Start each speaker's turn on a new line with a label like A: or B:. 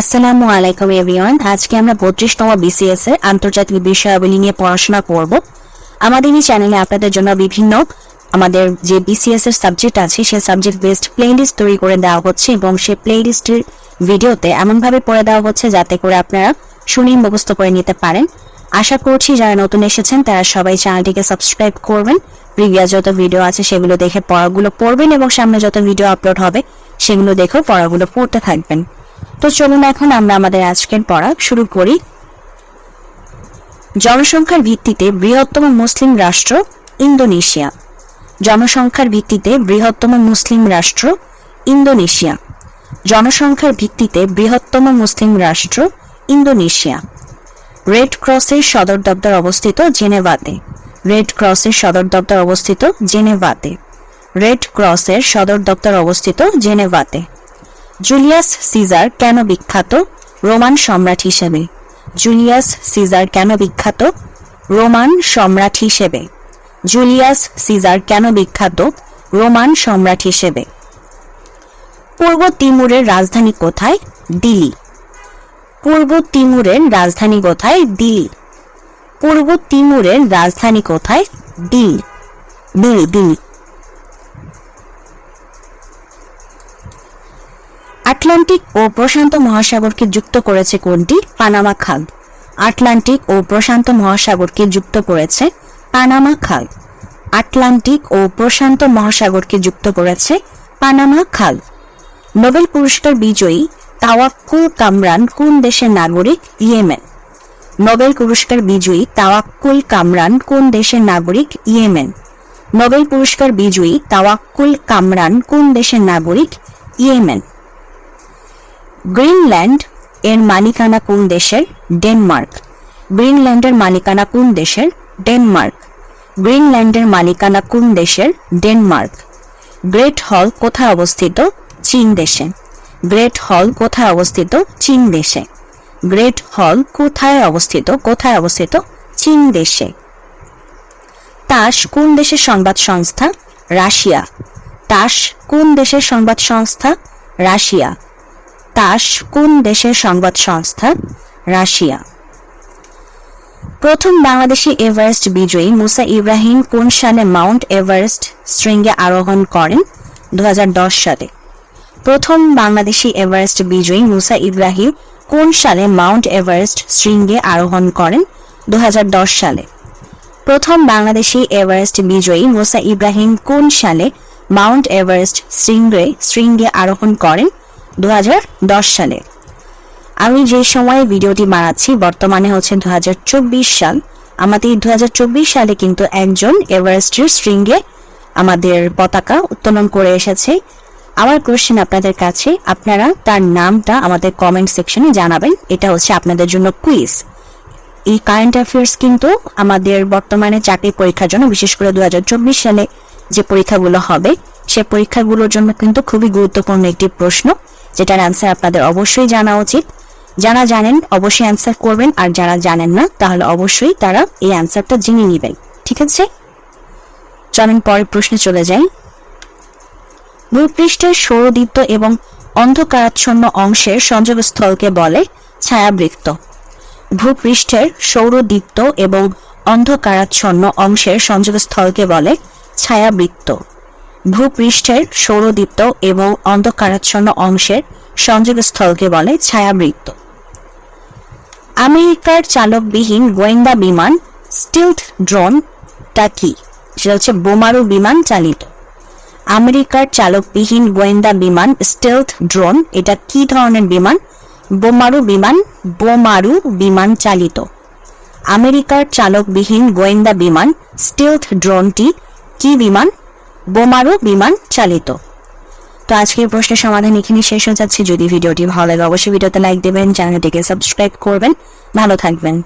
A: আসসালামু আলাইকুম এভরিওয়ান আজকে আমরা বত্রিশতম বিসিএস এর আন্তর্জাতিক বিষয়াবলী নিয়ে পড়াশোনা করব। আমাদের এই চ্যানেলে আপনাদের জন্য বিভিন্ন আমাদের যে বিসিএস এর সাবজেক্ট আছে সেই সাবজেক্ট বেসড প্লেলিস্ট তৈরি করে দেওয়া হচ্ছে এবং সেই প্লেলিস্টের ভিডিওতে এমনভাবে পড়ে দেওয়া হচ্ছে যাতে করে আপনারা শুনেই মুখস্থ করে নিতে পারেন। আশা করছি যারা নতুন এসেছেন, তারা সবাই চ্যানেলটিকে সাবস্ক্রাইব করবেন। প্রিভিয়াস যত ভিডিও আছে, সেগুলো দেখে পড়াগুলো পড়বেন এবং সামনে যত ভিডিও আপলোড হবে, সেগুলো দেখেও পড়াগুলো পড়তে থাকবেন। তো চলুন এখন আমরা আমাদের আজকের পড়া শুরু করি। জনসংখ্যার ভিত্তিতে বৃহত্তম মুসলিম রাষ্ট্র ইন্দোনেশিয়া। জনসংখ্যার ভিত্তিতে বৃহত্তম মুসলিম রাষ্ট্র ইন্দোনেশিয়া। জনসংখ্যার ভিত্তিতে বৃহত্তম মুসলিম রাষ্ট্র ইন্দোনেশিয়া। রেড ক্রসের সদর দপ্তর অবস্থিত জেনেভাতে। রেড ক্রসের সদর দপ্তর অবস্থিত জেনেভাতে। রেড ক্রসের সদর দপ্তর অবস্থিত জেনেভাতে। জুলিয়াস সিজার কেন বিখ্যাত? রোমান সম্রাট হিসেবে। জুলিয়াস সিজার কেন বিখ্যাত? রোমান সম্রাট হিসেবে। জুলিয়াস সিজার কেন বিখ্যাত? রোমান সম্রাট হিসেবে। পূর্ব তিমুরের রাজধানী কোথায়? দিল্লি। পূর্ব তিমুরের রাজধানী কোথায়? দিল্লি। পূর্ব তিমুরের রাজধানী কোথায়? দিল্লি। দিল্লি দিল্লি। আটলান্টিক ও প্রশান্ত মহাসাগরকে যুক্ত করেছে কোনটি? পানামা খাল। আটলান্টিক ও প্রশান্ত মহাসাগরকে যুক্ত করেছে পানামা খাল। আটলান্টিক ও প্রশান্ত মহাসাগরকে যুক্ত করেছে পানামা খাল। নোবেল পুরস্কার বিজয়ী তাওয়াক্কুল কামরান কোন দেশের নাগরিক? ইয়েমেন। নোবেল পুরস্কার বিজয়ী তাওয়াক্কুল কামরান কোন দেশের নাগরিক? ইয়েমেন। নোবেল পুরস্কার বিজয়ী তাওয়াক্কুল কামরান কোন দেশের নাগরিক? ইয়েমেন। গ্রিনল্যান্ড এর মালিকানা কোন দেশের? ডেনমার্ক। গ্রিনল্যান্ডের মালিকানা কোন দেশের? ডেনমার্ক। গ্রিনল্যান্ডের মালিকানা কোন দেশের? ডেনমার্ক। গ্রেট হল কোথায় অবস্থিত? চীন দেশে। গ্রেট হল কোথায় অবস্থিত? চীন দেশে। গ্রেট হল কোথায় অবস্থিত? কোথায় অবস্থিত? চীন দেশে। তাস কোন দেশের সংবাদ সংস্থা? রাশিয়া। তাস কোন দেশের সংবাদ সংস্থা? রাশিয়া। তাস কোন দেশের সংবাদ সংস্থা? রাশিয়া। প্রথম বাংলাদেশি এভারেস্ট বিজয়ী মুসা ইব্রাহিম কোন সালে মাউন্ট এভারেস্ট শৃঙ্গে আরোহণ করেন? দু হাজার দশ সালে। প্রথম বাংলাদেশি এভারেস্ট বিজয়ী মুসা ইব্রাহিম কোন সালে মাউন্ট এভারেস্ট শৃঙ্গে আরোহণ করেন? দু হাজার দশ সালে। প্রথম বাংলাদেশি এভারেস্ট বিজয়ী মুসা ইব্রাহিম কোন সালে মাউন্ট এভারেস্ট শৃঙ্গে শৃঙ্গে আরোহণ করেন? দু হাজার দশ সালে। আমি যে সময়ে ভিডিওটি বানাচ্ছি, বর্তমানে হচ্ছে দু হাজার চব্বিশ সাল। আমাদের দু হাজার চব্বিশ সালে কিন্তু একজন এভারেস্টের শৃঙ্গে আমাদের পতাকা উত্তোলন করে এসেছে। আমার কোশ্চেন আপনাদের কাছে, আপনারা তার নামটা আমাদের কমেন্ট সেকশনে জানাবেন। এটা হচ্ছে আপনাদের জন্য কুইজ এই কারেন্ট অ্যাফেয়ার্স কিন্তু আমাদের বর্তমানে চাকরি পরীক্ষার জন্য, বিশেষ করে দু হাজার চব্বিশ সালে যে পরীক্ষাগুলো হবে সে পরীক্ষাগুলোর জন্য কিন্তু খুবই গুরুত্বপূর্ণ একটি প্রশ্ন, যেটার অ্যান্সার আপনাদের অবশ্যই জানা উচিত। যারা জানেন, অবশ্যই অ্যান্সার করবেন, আর যারা জানেন না, তাহলে অবশ্যই তারা এই অ্যান্সারটা জেনে নেবেন। ঠিক আছে? চলেন পরের প্রশ্নে চলে যাই। ভূপৃষ্ঠের সৌরদীপ্ত এবং অন্ধকারাচ্ছন্ন অংশের সংযোগস্থলকে বলে ছায়াবৃত্ত। ভূপৃষ্ঠের সৌরদীপ্ত এবং অন্ধকারাচ্ছন্ন অংশের সংযোগস্থলকে বলে ছায়াবৃত্ত। ভূপৃষ্ঠের সৌরদীপ্ত এবং অন্ধকারাচ্ছন্ন অংশের সংযোগস্থলকে বলে ছায়াবৃত্ত। আমেরিকার চালকবিহীন গোয়েন্দা বিমান স্টিলথ ড্রোনটা কি? সেটা হচ্ছে বোমারু বিমান চালিত। আমেরিকার চালকবিহীন গোয়েন্দা বিমান স্টেলথ ড্রোন এটা কি ধরনের বিমান? বোমারু বিমান বোমারু বিমান চালিত। আমেরিকার চালকবিহীন গোয়েন্দা বিমান স্টেলথ ড্রোনটি কি বিমান? বোমারু বিমান চালিত। তো আজকের প্রশ্নের সমাধান এখানে শেষ হয়ে যাচ্ছে। যদি ভিডিওটি ভালো লাগে, অবশ্যই ভিডিওতে লাইক দেবেন, চ্যানেলটিকে সাবস্ক্রাইব করবেন। ভালো থাকবেন।